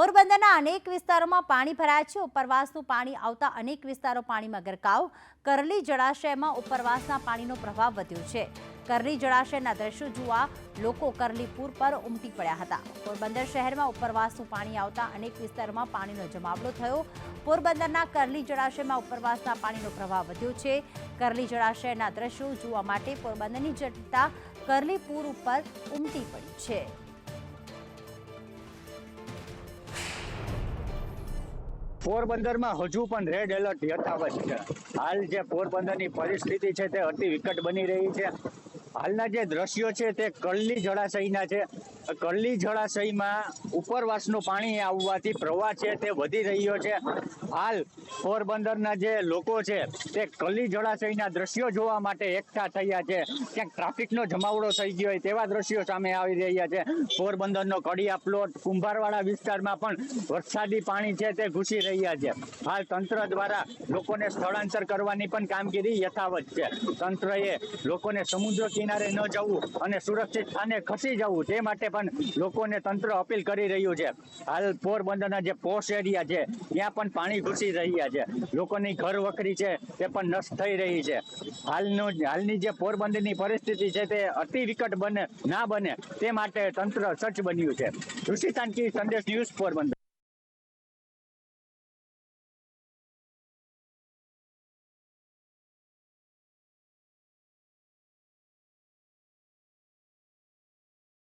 પોરબંદરના અનેક વિસ્તારોમાં પાણી ભરાયા છે. ઉપરવાસનું પાણી આવતા અનેક વિસ્તારો પાણીમાં ગરકાવ. કરલી જળાશયમાં ઉપરવાસના પાણીનો પ્રભાવ વધ્યો છે. કરલી જળાશયના દ્રશ્યો જોવા લોકો કરલી પૂર પર ઉમટી પડ્યા હતા. પોરબંદર શહેરમાં ઉપરવાસનું પાણી આવતા અનેક વિસ્તારોમાં પાણીનો જમાવડો થયો. પોરબંદરના કરલી જળાશયમાં ઉપરવાસના પાણીનો પ્રભાવ વધ્યો છે. કરલી જળાશયના દ્રશ્યો જોવા માટે પોરબંદરની જનતા કરલી પૂર ઉપર ઉમટી પડી છે. પોરબંદરમાં હજુ પણ રેડ એલર્ટ યથાવત છે. હાલ જે પોરબંદરની પરિસ્થિતિ છે તે અતિ વિકટ બની રહી છે. હાલના જે દ્રશ્યો છે તે કલ્લી જળાશયના છે. કલ્લી જળાશયમાં ઉપરવાસનું પાણી આવવાથી પ્રવાહ છે તે વધી રહ્યો છે. હાલ પોરબંદરના જે લોકો છે તે કલ્લી જળાશયના દ્રશ્યો જોવા માટે એકઠા થયા છે. ક્યાંક ટ્રાફિકનો જમાવડો થઈ ગયો હોય તેવા દ્રશ્યો સામે આવી રહ્યા છે. પોરબંદરનો કડિયા પ્લોટ કુંભારવાડા વિસ્તારમાં પણ વરસાદી પાણી છે તે ઘૂસી રહ્યા છે. હાલ તંત્ર દ્વારા લોકોને સ્થળાંતર કરવાની પણ કામગીરી યથાવત છે. તંત્રએ લોકોને સમુદ્ર કિનારે ન જવું અને સુરક્ષિત સ્થાને ખસી જવું તે માટે પણ લોકોને તંત્ર અપીલ કરી રહ્યું છે. હાલ પોરબંદરના જે પોશ એરિયા છે, ત્યાં પણ પાણી ઘૂસી રહ્યા છે. લોકોની ઘર વખરી છે, તે પણ નષ્ટ થઈ રહી છે. હાલનું હાલની જે પોરબંદરની પરિસ્થિતિ છે, તે અતિ વિકટ બને, ના બને, તે માટે તંત્ર સજ્જ બન્યું છે. ઋષિતાનકી સંદેશ ન્યૂઝ પોરબંદર.